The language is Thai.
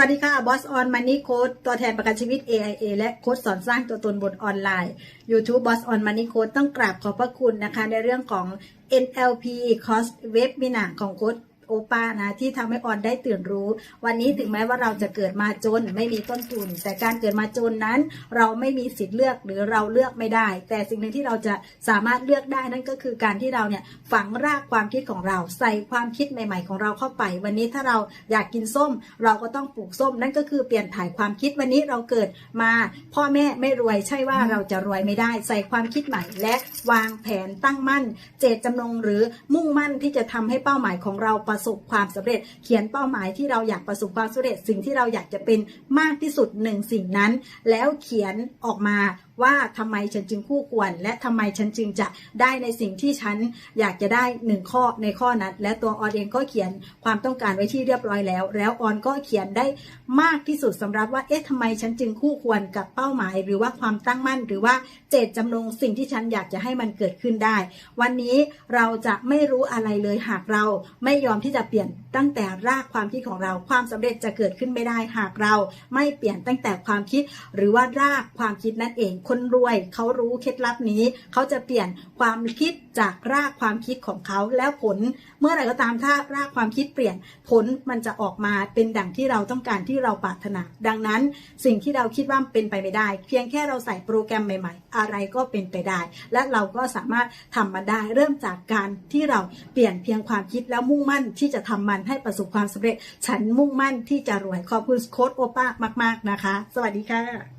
วัสดีค่ะบอสออนมันนี่โค้ดตัวแทนประกันชีวิต AIA และโค้ดสอนสร้างตัวตนบนออนไลน์ YouTube บอสออนมันนี่โค้ดต้องกราบขอบพระคุณนะคะ ในเรื่องของ NLP Cost Webinar ของโค้ด โอป้านะที่ทำให้ออนได้ตื่นรู้ วันนี้ถึงแม้ว่าเราจะเกิดมาจนไม่มีต้นทุน แต่การเกิดมาจนนั้น เราไม่มีสิทธิ์เลือกหรือเราเลือกไม่ได้ แต่สิ่งหนึ่งที่เราจะสามารถเลือกได้นั่นก็คือการที่เราเนี่ยฝังรากความคิดของเรา ใส่ความคิดใหม่ ๆ ของเราเข้าไป วันนี้ถ้าเราอยากกินส้ม เราก็ต้องปลูกส้ม นั่นก็คือเปลี่ยนถ่ายความคิดวันนี้เราเกิดมา พ่อแม่ไม่รวยใช่ว่าเราจะรวยไม่ได้ ใส่ความคิดใหม่ และวางแผนตั้งมั่น เจตจำนงหรือมุ่งมั่นที่จะทำให้เป้าหมายของเราประสบความสำเร็จ เขียนเป้าหมายที่เราอยากประสบความสำเร็จ สิ่งที่เราอยากจะเป็นมากที่สุดหนึ่งสิ่งนั้น แล้วเขียนออกมาว่าทำไมฉันจึงคู่ควร และทำไมฉันจึงจะได้ในสิ่งที่ฉันอยากจะได้หนึ่งข้อในข้อนั้น และตัวออนเองก็เขียนความต้องการไว้ที่เรียบร้อยแล้ว แล้วออนก็เขียนได้มากที่สุดสำหรับว่าเอ๊ะทำไมฉันจึงคู่ควรกับเป้าหมาย หรือว่าความตั้งมั่น หรือว่าเจตจำนงสิ่งที่ฉันอยากจะให้มันเกิดขึ้นได้ วันนี้เราจะไม่รู้อะไรเลยหากเราไม่ยอมที่ที่จะเปลี่ยนตั้งแต่รากความคิดของเรา ความสำเร็จจะเกิดขึ้นไม่ได้หากเราไม่เปลี่ยนตั้งแต่ความคิด หรือว่ารากความคิดนั่นเอง คนรวยเขารู้เคล็ดลับนี้ เขาจะเปลี่ยนความคิดจากรากความคิดของเขาแล้วผล เมื่อไหร่ก็ตามถ้ารากความคิดเปลี่ยนผลมันจะออกมาเป็นดังที่เราต้องการที่เราปรารถนา ดังนั้น สิ่งที่เราคิดว่าเป็นไปไม่ได้ เพียงแค่เราใส่โปรแกรมใหม่ ๆ อะไรก็เป็นไปได้ และเราก็สามารถทำมันได้เริ่มจากการที่เราเปลี่ยนเพียงความคิดแล้วมุ่งมั่นที่จะทำมันให้ประสบความสำเร็จ ฉันมุ่งมั่นที่จะรวยขอบคุณโค้ดโอป้ามาก ๆนะคะ สวัสดีค่ะ